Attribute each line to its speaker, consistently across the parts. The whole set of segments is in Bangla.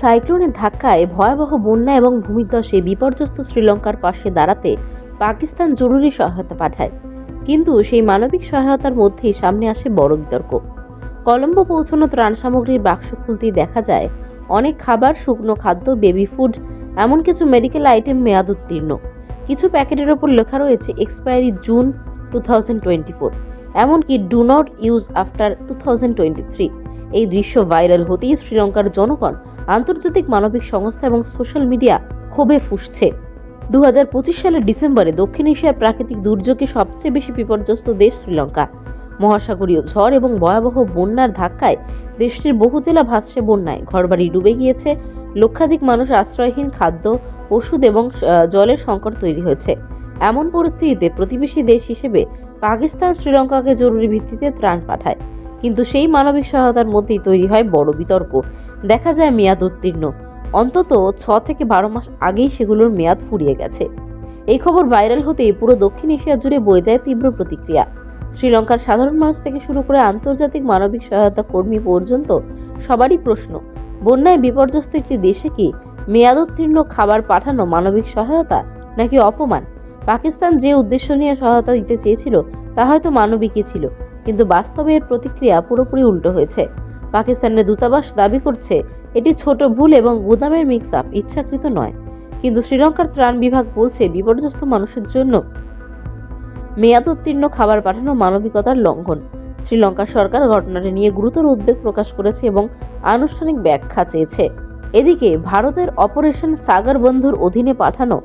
Speaker 1: সাইক্লোনের ধাক্কায় ভয়াবহ বন্যা এবং ভূমিধসে বিপর্যস্ত শ্রীলঙ্কার পাশে দাঁড়াতে পাকিস্তান জরুরি সহায়তা পাঠায়। কিন্তু সেই মানবিক সহায়তার মধ্যেই সামনে আসে বড় বিতর্ক। কলম্বো পৌঁছানো ত্রাণ সামগ্রীর বাক্স খুলতেই দেখা যায়, অনেক খাবার, শুকনো খাদ্য, বেবি ফুড, এমন কিছু মেডিকেল আইটেম মেয়াদ উত্তীর্ণ। কিছু প্যাকেটের ওপর লেখা রয়েছে, expiry June two thousand twenty four এমনকি do not use after two thousand twenty three এই দৃশ্য ভাইরাল হতেই শ্রীলঙ্কার জনগণ আন্তর্জাতিক মানবিক সংস্থা এবং সোশ্যাল মিডিয়া ক্ষোভে ফুসছে। দু সালের ডিসেম্বরে দক্ষিণ এশিয়ার প্রাকৃতিক দুর্যোগে সবচেয়ে বেশি বিপর্যস্ত দেশ শ্রীলঙ্কা। মহাসাগরীয় ঝড় এবং ভয়াবহ বন্যার ধাক্কায় দেশটির বহু জেলা ভাসছে বন্যায়। ঘরবাড়ি ডুবে গিয়েছে, লক্ষাধিক মানুষ আশ্রয়হীন খাদ্য, ওষুধ এবং জলের সংকট তৈরি হয়েছে। এমন পরিস্থিতিতে প্রতিবেশী দেশ হিসেবে পাকিস্তান শ্রীলঙ্কাকে জরুরি ভিত্তিতে ত্রাণ পাঠায়। কিন্তু সেই মানবিক সহায়তার মধ্যেই তৈরি হয় বড় বিতর্ক। দেখা যায় মেয়াদ উত্তীর্ণ। অন্তত ছ থেকে বারো মাস আগেই সেগুলোর মেয়াদ ফুরিয়ে গেছে। এই খবর ভাইরাল হতেই পুরো দক্ষিণ এশিয়া জুড়ে বয়ে যায় তীব্র প্রতিক্রিয়া। শ্রীলঙ্কার সাধারণ মানুষ থেকে শুরু করে আন্তর্জাতিক মানবিক সহায়তা কর্মী পর্যন্ত সবারই প্রশ্ন, বন্যায় বিপর্যস্ত একটি দেশে কি মেয়াদোত্তীর্ণ খাবার পাঠানো মানবিক সহায়তা নাকি অপমান? পাকিস্তান যে উদ্দেশ্য নিয়ে সহায়তা দিতে চেয়েছিল, তা হয়তো মানবিকই ছিল, কিন্তু বাস্তবে এর প্রতিক্রিয়া পুরোপুরি উল্টো হয়েছে। পাকিস্তানের দূতাবাস দাবি করছে, এটি ছোট ভুল এবং গুদামের মিক্স আপ ইচ্ছাকৃত নয়। কিন্তু শ্রীলঙ্কার ত্রাণ বিভাগ বলছে, বিপর্যস্ত মানুষের জন্য মেয়াদ উত্তীর্ণ খাবার পাঠানো মানবিকতার লঙ্ঘন। শ্রীলঙ্কার সরকার ঘটনাটি নিয়ে গুরুতর উদ্বেগ প্রকাশ করেছে এবং আনুষ্ঠানিক ব্যাখ্যা চেয়েছে। এদিকে, ভারতের অপারেশন সাগর বন্ধুর অধীনে পাঠানো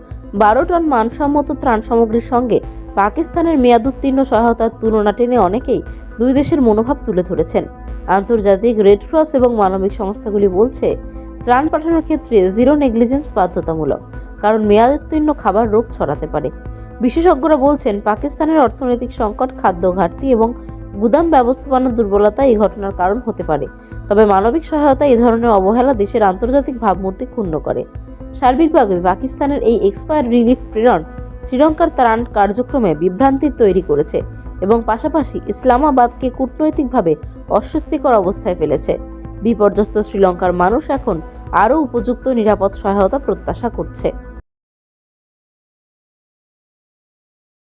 Speaker 1: বারো টন মানসম্মত ত্রাণ সামগ্রীর সঙ্গে পাকিস্তানের মেয়াদোত্তীর্ণ সহায়তার তুলনা টেনে অনেকেই দুই দেশের মনোভাব তুলে ধরেছেন। আন্তর্জাতিক রেড ক্রস এবং মানবিক সংস্থাগুলি বলছে, ত্রাণ পাঠানোর ক্ষেত্রে জিরো নেগলিজেন্স বাধ্যতামূলক, কারণ মেয়াদোত্তীর্ণ খাবার রোগ ছড়াতে পারে। বিশেষজ্ঞরা বলছেন, পাকিস্তানের অর্থনৈতিক সংকট, খাদ্য ঘাটতি এবং গুদাম ব্যবস্থাপনার দুর্বলতা এই ঘটনার কারণ হতে পারে। তবে মানবিক সহায়তা এই ধরনের অবহেলা দেশের আন্তর্জাতিক ভাবমূর্তি ক্ষুণ্ণ করে। সার্বিকভাবে পাকিস্তানের এই এক্সপায়ার রিলিফ প্রেরণ শ্রীলঙ্কার ত্রাণ কার্যক্রমে বিভ্রান্তি তৈরি করেছে এবং পাশাপাশি ইসলামাবাদকে কূটনৈতিকভাবে অস্বস্তিকর অবস্থায় ফেলেছে। বিপর্যস্ত শ্রীলঙ্কার মানুষ এখন আরও উপযুক্ত নিরাপদ সহায়তা প্রত্যাশা করছে।